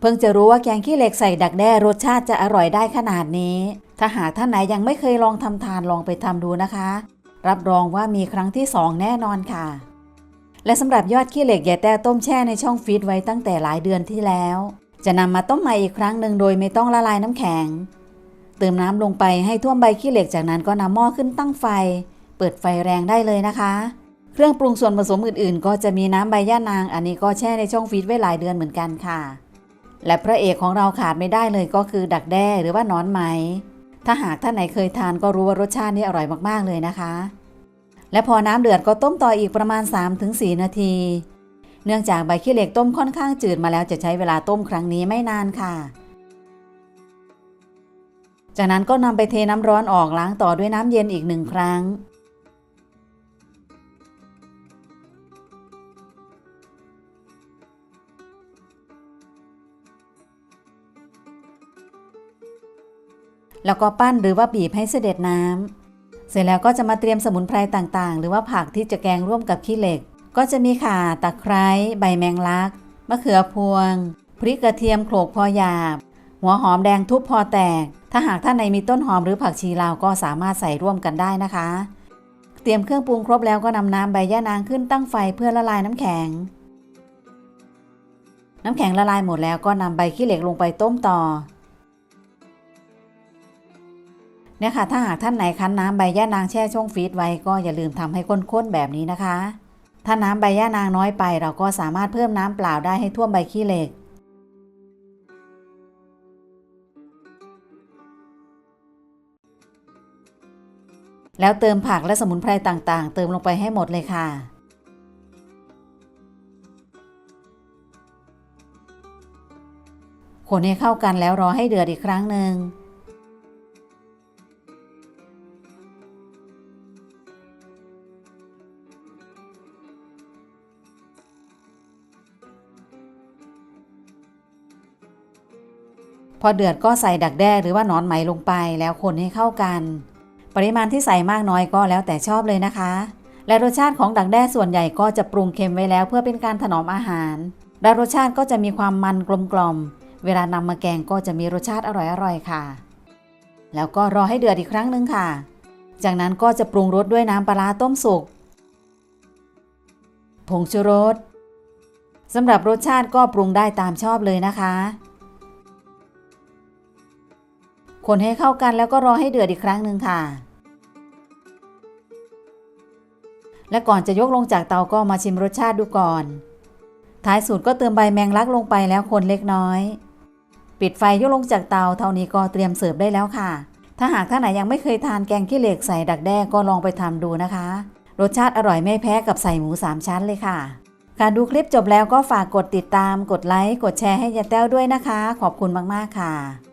เพิ่งจะรู้ว่าแกงขี้เหล็กใส่ดักแด้รสชาติจะอร่อยได้ขนาดนี้ ถ้าหากท่านไหนยังไม่เคยลองทำทานลองไปทำดูนะคะ รับรองว่ามีครั้งที่สองแน่นอนค่ะ และสำหรับยอดขี้เหล็กยายแต้ต้มแช่ในช่องฟรีซไว้ตั้งแต่หลายเดือนที่แล้ว จะนำมาต้มใหม่อีกครั้งหนึ่งโดยไม่ต้องละลายน้ำแข็ง เติมน้ำลงไปให้ท่วมใบขี้เหล็กจากนั้นก็นำหม้อขึ้นตั้งไฟ เปิดไฟแรงได้เลยนะคะ เครื่องปรุงส่วนผสมอื่นๆ ก็จะมีน้ำใบย่านาง อันนี้ก็แช่ในช่องฟรีซไว้หลายเดือนเหมือนกันค่ะ และพระเอกของเราขาดไม่ได้เลยก็คือดักแด้หรือว่านอนไหม ถ้าหากท่านไหนเคยทานก็รู้ว่ารสชาตินี่อร่อยมากๆเลยนะคะ และพอน้ำเดือดก็ต้มต่ออีกประมาณ 3-4 นาที เนื่องจากใบขี้เหล็กต้มค่อนข้างจืดมาแล้วจะใช้เวลาต้มครั้งนี้ไม่นานค่ะ จากนั้นก็นำไปเทน้ำร้อนออกล้างต่อด้วยน้ำเย็นอีกหนึ่งครั้ง แล้วก็ปั้นหรือว่าบีบให้เสด็จน้ำเสร็จแล้วก็จะมาเตรียมสมุนไพรต่างๆ หรือว่าผักที่จะแกงร่วมกับขี้เหล็ก ก็จะมีข่าตะไคร้ใบแมงลักมะเขือพวง พริกกระเทียมโขลกพอหยาบ หัวหอมแดงทุบพอแตก ถ้าหากท่านในมีต้นหอมหรือผักชีลาวก็สามารถใส่ร่วมกันได้นะคะ เตรียมเครื่องปรุงครบแล้วก็นำน้ำใบย่านางขึ้นตั้งไฟเพื่อละลายน้ำแข็ง น้ำแข็งละลายหมดแล้วก็นำใบขี้เหล็กลงไปต้มต่อ เนี่ยค่ะ ถ้าหากท่านไหนคั้นน้ำใบย่านางแช่ช่องฟรีซไว้ก็อย่าลืมทำให้ข้นๆแบบนี้นะคะ ถ้าน้ำใบย่านางน้อยไป เราก็สามารถเพิ่มน้ำเปล่าได้ให้ท่วมใบขี้เหล็ก แล้วเติมผักและสมุนไพรต่างๆ เติมลงไปให้หมดเลยค่ะคนให้เข้ากันแล้วรอให้เดือดอีกครั้งหนึ่ง พอเดือดก็ใส่ดักแด้หรือว่านอนไหมลงไปแล้วคนให้เข้ากัน ปริมาณที่ใส่มากน้อยก็แล้วแต่ชอบเลยนะคะ และรสชาติของดักแด้ส่วนใหญ่ก็จะปรุงเค็มไว้แล้ว เพื่อเป็นการถนอมอาหาร และรสชาติก็จะมีความมันกลมกล่อม เวลานำมาแกงก็จะมีรสชาติอร่อยๆค่ะ แล้วก็รอให้เดือดอีกครั้งหนึ่งค่ะ จากนั้นก็จะปรุงรสด้วยน้ำปลาต้มสุกผงชูรสสำหรับรสชาติก็ปรุงได้ตามชอบเลยนะคะ คนให้เข้ากันแล้วก็รอให้เดือดอีกครั้งหนึ่งค่ะ และก่อนจะยกลงจากเตาก็มาชิมรสชาติดูก่อน ท้ายสุดก็เติมใบแมงลักลงไปแล้วคนเล็กน้อย ปิดไฟยกลงจากเตาเท่านี้ก็เตรียมเสิร์ฟได้แล้วค่ะ ถ้าหากท่านไหนยังไม่เคยทานแกงขี้เหล็กใส่ดักแด้ก็ลองไปทำดูนะคะ รสชาติอร่อยไม่แพ้กับใส่หมูสามชั้นเลยค่ะการดูคลิปจบแล้วก็ฝากกดติดตาม กดไลค์ กดแชร์ให้ยาแต้วด้วยนะคะ ขอบคุณมาก ๆ ค่ะ